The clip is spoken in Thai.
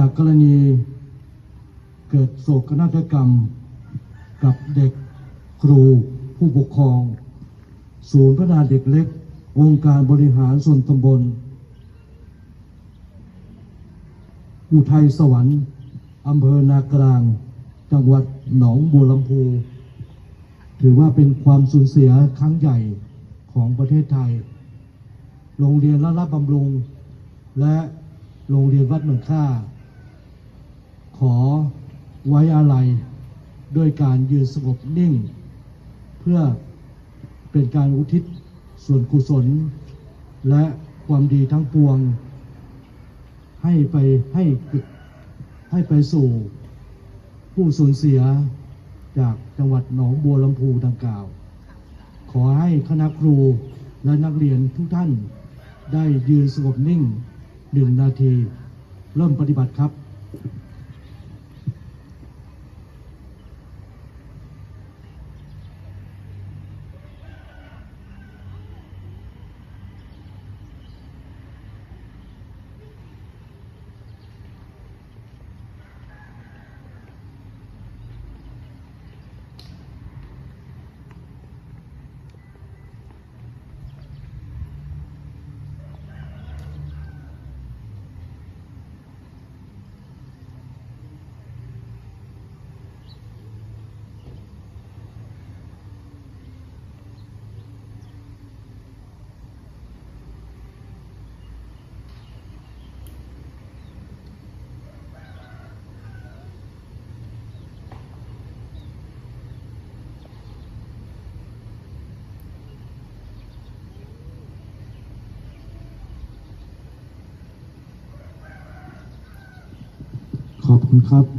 จากกรณีเกิดโศกนาฏกรรม กับเด็กครูผู้ปกครอง ศูนย์พัฒนาเด็กเล็กองค์การบริหารส่วนตำบล อุทัยสวรรค์อำเภอนากลาง จังหวัดหนองบัวลำพู ถือว่าเป็นความสูญเสียครั้งใหญ่ของประเทศไทย โรงเรียนละลับบำรุง และโรงเรียนวัดเหมืองค่า ขอไว้อาลัยด้วยการยืนสงบนิ่ง เพื่อเป็นการอุทิศส่วนกุศล และความดีทั้งปวง ให้ไปให้ให้ไปสู่ผู้สูญเสียจากจังหวัดหนองบัวลำพูดังกล่าว ขอให้คณะครูและนักเรียนทุกท่านได้ยืนสงบนิ่งหนึ่งนาที เริ่มปฏิบัติครับ ขอบคุณครับ